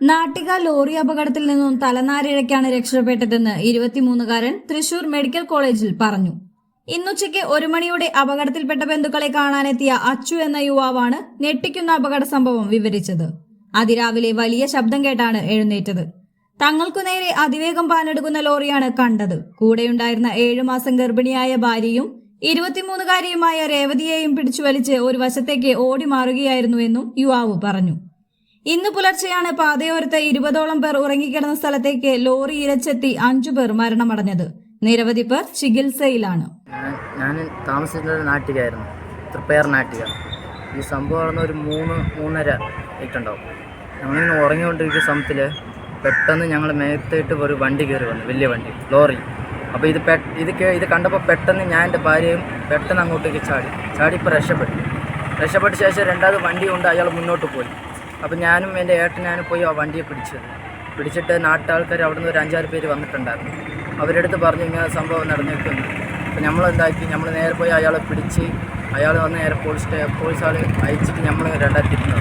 Nattika lorry അപകടത്തിൽ നിന്നും തലനാരിഴയ്ക്കാണ് രക്ഷപ്പെട്ടതെന്ന് ഇരുപത്തിമൂന്നുകാരൻ Thrissur medical കോളേജിൽ പറഞ്ഞു. ഇന്നുച്ചയ്ക്ക് ഒരു മണിയോടെ അപകടത്തിൽപ്പെട്ട ബന്ധുക്കളെ കാണാനെത്തിയ അച്ചു എന്ന യുവാവാണ് ഞെട്ടിക്കുന്ന അപകട സംഭവം വിവരിച്ചത്. അതിരാവിലെ വലിയ ശബ്ദം കേട്ടാണ് എഴുന്നേറ്റത്. തങ്ങൾക്കു നേരെ അതിവേഗം പാഞ്ഞെടുക്കുന്ന ലോറിയാണ് കണ്ടത്. കൂടെയുണ്ടായിരുന്ന ഏഴു മാസം ഗർഭിണിയായ ഭാര്യയും ഇരുപത്തിമൂന്നുകാരിയുമായ രേവതിയെയും പിടിച്ചു വലിച്ച് ഒരു വശത്തേക്ക് ഓടി മാറുകയായിരുന്നുവെന്നും യുവാവ് പറഞ്ഞു. ഇന്ന് പുലർച്ചെയാണ് പാതയോരത്ത് ഇരുപതോളം പേർ ഉറങ്ങിക്കിടന്ന സ്ഥലത്തേക്ക് ലോറി ഇരച്ചെത്തി അഞ്ചു പേർ മരണമടഞ്ഞത്. നിരവധി പേർ ചികിത്സയിലാണ്. ഞാൻ താമസിച്ചിട്ടുള്ള ഒരു നാട്ടികായിരുന്നു തൃപ്പയർ നാട്ടിക ഈ സംഭവം നടന്ന ഒരു മൂന്ന് മൂന്നര ആയിട്ടുണ്ടാവും ഞങ്ങളിങ്ങനെ ഉറങ്ങിക്കൊണ്ടിരിക്കുന്ന സമയത്തിൽ പെട്ടെന്ന് ഞങ്ങൾ മേത്തേട്ട് ഒരു വണ്ടി കയറി വന്നു വലിയ വണ്ടി ലോറി. അപ്പോൾ ഇത് പെ ഇത് ഇത് കണ്ടപ്പോൾ പെട്ടെന്ന് ഞാൻ എന്റെ ഭാര്യയും പെട്ടെന്ന് അങ്ങോട്ടേക്ക് ചാടി. ചാടി ഇപ്പോൾ രക്ഷപ്പെട്ടു. രക്ഷപ്പെട്ട ശേഷം രണ്ടാമത് വണ്ടി കൊണ്ട് അയാൾ മുന്നോട്ട് പോയി. അപ്പോൾ ഞാനും എന്റെ ഏട്ടനാനും പോയി ആ വണ്ടിയെ പിടിച്ചത്. പിടിച്ചിട്ട് നാട്ടാൾക്കാർ അവിടെ നിന്ന് ഒരു അഞ്ചാറ് പേര് വന്നിട്ടുണ്ടായിരുന്നു. അവരുടെ അടുത്ത് പറഞ്ഞു ഇങ്ങനെ സംഭവം നടന്നിട്ടുണ്ട് അപ്പോൾ നമ്മൾ എന്താക്കി നമ്മൾ നേരെ പോയി അയാളെ പിടിച്ച് അയാൾ വന്ന് നേരെ പോലീസ് പോലീസ് ആൾ അയച്ചിട്ട് നമ്മൾ രണ്ടായിരത്തി ഇരുന്ന്